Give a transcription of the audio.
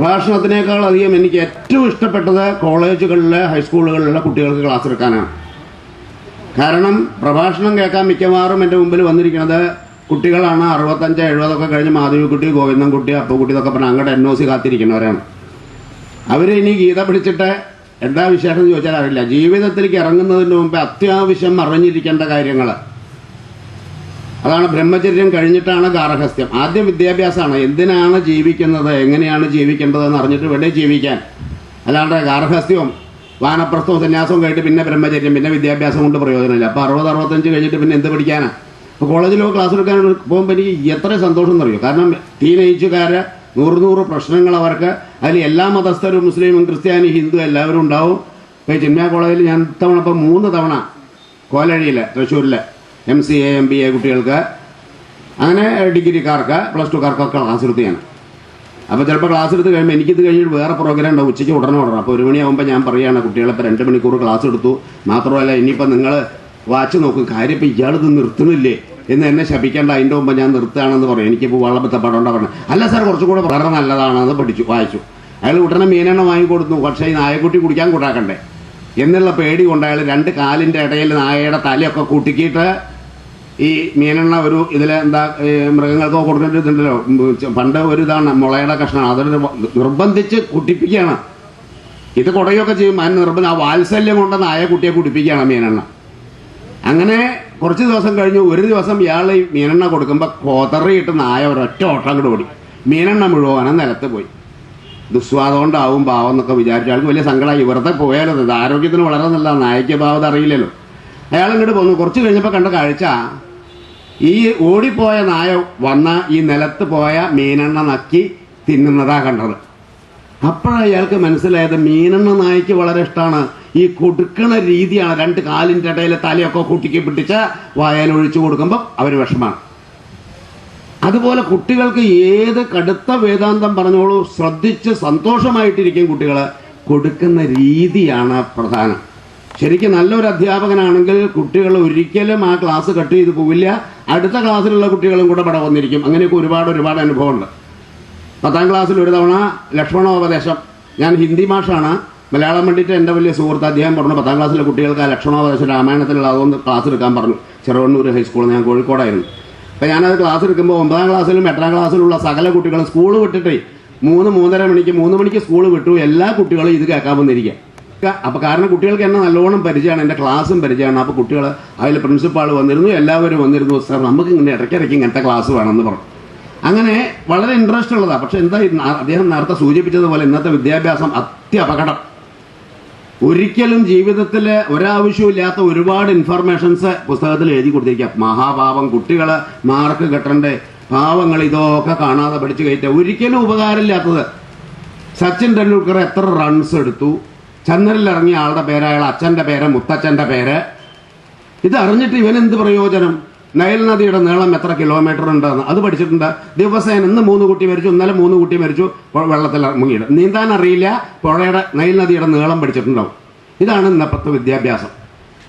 പ്രഭാഷണത്തിനേക്കാൾ അധികം എനിക്ക് ഏറ്റവും ഇഷ്ടപ്പെട്ടത് കോളേജുകളിലെ ഹൈസ്കൂളുകളിലെ കുട്ടികൾക്ക് ക്ലാസ് എടുക്കാനാണ്. കാരണം പ്രഭാഷണം കേൾക്കാൻ മിക്കവാറും എന്റെ മുമ്പിൽ വന്നിരിക്കുന്നത് കുട്ടികളാണ്. അറുപത്തഞ്ച് എഴുപതൊക്കെ കഴിഞ്ഞ് മാധവിക്കുട്ടി ഗോവിന്ദൻകുട്ടി അപ്പുക്കുട്ടി എന്നൊക്കെ പറഞ്ഞാൽ അങ്ങോട്ട് എൻ ഒ സി കാത്തിരിക്കുന്നവരാണ്. അവർ ഇനി ഗീത പിടിച്ചിട്ട് എന്താ വിശേഷം എന്ന് ചോദിച്ചാൽ അറിയില്ല. ജീവിതത്തിലേക്ക് ഇറങ്ങുന്നതിന് മുമ്പ് അത്യാവശ്യം അറിഞ്ഞിരിക്കേണ്ട കാര്യങ്ങൾ അതാണ് ബ്രഹ്മചര്യം കഴിഞ്ഞിട്ടാണ് ഗാർഹസ്ഥ്യം. ആദ്യം വിദ്യാഭ്യാസമാണ്. എന്തിനാണ് ജീവിക്കുന്നത്? എങ്ങനെയാണ് ജീവിക്കേണ്ടത് എന്ന് അറിഞ്ഞിട്ട് വേണ്ടേ ജീവിക്കാൻ. അല്ലാണ്ട് ഗാർഹസ്ഥ്യവും വാനപ്രസ്ഥവും സന്യാസവും കഴിഞ്ഞിട്ട് പിന്നെ ബ്രഹ്മചര്യം പിന്നെ വിദ്യാഭ്യാസം കൊണ്ട് പ്രയോജനമില്ല. അപ്പോൾ അറുപത് അറുപത്തഞ്ച് കഴിഞ്ഞിട്ട് പിന്നെ എന്ത് പഠിക്കാനാണ് ഇപ്പോൾ കോളേജിലോ ക്ലാസ് എടുക്കാൻ പോകുമ്പോൾ എനിക്ക് എത്ര സന്തോഷം എന്നറിയോ? കാരണം ടീനേജുകാർ നൂറ് നൂറ് പ്രശ്നങ്ങൾ അവർക്ക് അതിൽ എല്ലാ മതസ്ഥരും മുസ്ലിമും ക്രിസ്ത്യാനി ഹിന്ദു എല്ലാവരും ഉണ്ടാവും. ഇപ്പോൾ ചിന്മയ കോളേജിൽ ഞാൻ തവണ ഇപ്പോൾ മൂന്ന് തവണ കോലഴിയിൽ തൃശ്ശൂരിൽ M C A M B A കുട്ടികൾക്ക് അങ്ങനെ ഡിഗ്രിക്കാർക്ക് പ്ലസ് ടുക്കാർക്കൊക്കെ ക്ലാസ് എടുത്ത് ഞാൻ അപ്പോൾ ചിലപ്പോൾ ക്ലാസ് എടുത്ത് കഴിയുമ്പോൾ എനിക്കിത് കഴിഞ്ഞിട്ട് വേറെ പ്രോഗ്രാം ഉണ്ടാവും ഉച്ചയ്ക്ക് ഉടനെ ഉടനെ അപ്പോൾ ഒരു മണിയാകുമ്പോൾ ഞാൻ പറയുകയാണ് കുട്ടികളെ ഇപ്പോൾ രണ്ട് മണിക്കൂർ ക്ലാസ് എടുത്തു. മാത്രമല്ല ഇനിയിപ്പോൾ നിങ്ങൾ വാച്ച് നോക്കും. കാര്യം ഇപ്പോൾ ഇയാളിത് നിർത്തുന്നില്ലേ? എന്ന് എന്നെ ശപിക്കേണ്ട അതിന്റെ മുമ്പ് ഞാൻ നിർത്തുകയാണെന്ന് പറയും. എനിക്കിപ്പോൾ വള്ളം ബന്ധപ്പെടേണ്ട പറഞ്ഞു അല്ല സാർ കുറച്ചും കൂടെ വളരെ നല്ലതാണെന്ന് പഠിച്ചു വായിച്ചു. അയാൾ ഉടനെ മീനെണ്ണ വാങ്ങിക്കൊടുത്തു പക്ഷേ ഈ നായക്കുട്ടി കുടിക്കാൻ കൂട്ടാക്കണ്ടേ എന്നുള്ള പേടി കൊണ്ട് അയാൾ രണ്ട് കാലിന്റെ ഇടയിൽ നായയുടെ തലയൊക്കെ കൂട്ടിക്കിയിട്ട് ഈ മീനെണ്ണ ഒരു ഇതിൽ എന്താ മൃഗങ്ങൾക്ക് കൊടുക്കേണ്ട ഇതുണ്ടല്ലോ പണ്ട് ഒരു ഇതാണ് മുളയുടെ കഷ്ണം അതൊരു നിർബന്ധിച്ച് കുട്ടിപ്പിക്കുകയാണ് ഇത് കുടയൊക്കെ ചെയ്യും. അതിന് നിർബന്ധം. ആ വാത്സല്യം കൊണ്ട് നായ കുട്ടിയെ കുടിപ്പിക്കുകയാണ് മീനെണ്ണ. അങ്ങനെ കുറച്ച് ദിവസം കഴിഞ്ഞു ഒരു ദിവസം ഇയാൾ ഈ മീനെണ്ണ കൊടുക്കുമ്പോൾ കൊതറിയിട്ട് നായ ഒരൊറ്റ ഓട്ടം കൂടെ ഓടി. മീനെണ്ണ മുഴുവനും നിലത്ത് പോയി. ദുസ്വാദം കൊണ്ടാവും പാവം എന്നൊക്കെ വിചാരിച്ചു. ആൾക്ക് വലിയ സങ്കടമായി വെറുതെ പോയാലോ? ഇത് ആരോഗ്യത്തിന് വളരെ നല്ല നായയ്ക്ക് പാവം അറിയില്ലല്ലോ. അയാൾ ഇങ്ങോട്ട് പോന്നു. കുറച്ച് കഴിഞ്ഞപ്പോൾ കണ്ട കാഴ്ച ഈ ഓടിപ്പോയ നായ വന്ന ഈ നിലത്ത് പോയ മീനെണ്ണ നക്കി തിന്നുന്നതാ കണ്ടത്. അപ്പോഴാണ് അയാൾക്ക് മനസ്സിലായത് മീനെണ്ണ നായ്ക്ക് വളരെ ഇഷ്ടമാണ് ഈ കൊടുക്കണ രീതിയാണ് രണ്ട് കാലിന്റെ ഇടയിൽ തലയൊക്കെ കുട്ടിക്ക് പിടിച്ച് വായൽ ഒഴിച്ചു കൊടുക്കുമ്പോൾ അവർ വിഷമാണ് അതുപോലെ കുട്ടികൾക്ക് ഏത് കടുത്ത വേദാന്തം പറഞ്ഞോളൂ ശ്രദ്ധിച്ച് സന്തോഷമായിട്ടിരിക്കും കുട്ടികൾ കൊടുക്കുന്ന രീതിയാണ് പ്രധാനം. ശരിക്കും നല്ലൊരു അധ്യാപകനാണെങ്കിൽ കുട്ടികൾ ഒരിക്കലും ആ ക്ലാസ് കട്ട് ചെയ്ത് പോവില്ല. അടുത്ത ക്ലാസ്സിലുള്ള കുട്ടികളും കൂടെ ഇവിടെ വന്നിരിക്കും. അങ്ങനെയൊക്കെ ഒരുപാട് ഒരുപാട് അനുഭവമുണ്ട്. പത്താം ക്ലാസ്സിൽ ഒരു തവണ ലക്ഷ്മണോപദേശം ഞാൻ ഹിന്ദി ഭാഷയാണ് മലയാളം വേണ്ടിയിട്ട് എന്റെ വലിയ സുഹൃത്ത് അദ്ദേഹം പറഞ്ഞു പത്താം ക്ലാസ്സിലെ കുട്ടികൾക്ക് ആ ലക്ഷ്മണോപദേശം രാമായണത്തിലുള്ള അതൊന്ന് ക്ലാസ് എടുക്കാൻ പറഞ്ഞു. ചെറുവണ്ണൂർ ഹൈസ്കൂളിൽ ഞാൻ കോഴിക്കോടായിരുന്നു. അപ്പോൾ ഞാനത് ക്ലാസ് എടുക്കുമ്പോൾ ഒമ്പതാം ക്ലാസ്സിലും എട്ടാം ക്ലാസ്സിലുള്ള സകല കുട്ടികളും സ്കൂൾ വിട്ടിട്ട് മൂന്ന് മൂന്നര മണിക്ക് മൂന്ന് മണിക്ക് സ്കൂൾ വിട്ടു. എല്ലാ കുട്ടികളും ഇത് കേൾക്കാൻ വന്നിരിക്കുക. അപ്പോൾ കാരണം കുട്ടികൾക്ക് എന്നെ നല്ലോണം പരിചയമാണ് എന്റെ ക്ലാസ്സും പരിചയമാണ്. അപ്പോൾ കുട്ടികൾ അതിൽ പ്രിൻസിപ്പാൾ വന്നിരുന്നു എല്ലാവരും വന്നിരുന്നു സാർ നമുക്ക് ഇങ്ങനെ ഇടയ്ക്കിടയ്ക്ക് ഇങ്ങനത്തെ ക്ലാസ് വേണമെന്ന് പറഞ്ഞു. അങ്ങനെ വളരെ ഇൻട്രസ്റ്റ് ഉള്ളതാണ് പക്ഷെ എന്താ അദ്ദേഹം നേരത്തെ സൂചിപ്പിച്ചതുപോലെ ഇന്നത്തെ വിദ്യാഭ്യാസം അത്യപകടം. ഒരിക്കലും ജീവിതത്തിൽ ഒരാവശ്യമില്ലാത്ത ഒരുപാട് ഇൻഫർമേഷൻസ് പുസ്തകത്തിൽ എഴുതി കൊടുത്തിരിക്കുക മഹാഭാവം കുട്ടികൾ മാർക്ക് കെട്ടണ്ടേ പാവങ്ങൾ ഇതൊക്കെ കാണാതെ പഠിച്ചു കയറ്റുക ഒരിക്കലും ഉപകാരമില്ലാത്തത്. സച്ചിൻ ടെണ്ടുൽക്കർ എത്ര റൺസ് എടുത്തു. ചന്ദ്രനിൽ ഇറങ്ങിയ ആളുടെ പേര് അച്ഛന്റെ പേര് മുത്തച്ഛന്റെ പേര്. ഇത് അറിഞ്ഞിട്ട് ഇവൻ എന്ത് പ്രയോജനം? നയൽ നദിയുടെ നീളം എത്ര കിലോമീറ്റർ ഉണ്ടെന്ന്. അത് പഠിച്ചിട്ടുണ്ട്. ദിവസേന ഇന്ന് മൂന്ന് കുട്ടി മരിച്ചു ഇന്നലെ മൂന്ന് കുട്ടി മരിച്ചു വെള്ളത്തിൽ മുങ്ങിയിട്ട് നീന്താൻ അറിയില്ല പുഴയുടെ നയൽ നദിയുടെ നീളം പഠിച്ചിട്ടുണ്ടാവും. ഇതാണ് ഇന്നപ്പുറത്തെ വിദ്യാഭ്യാസം.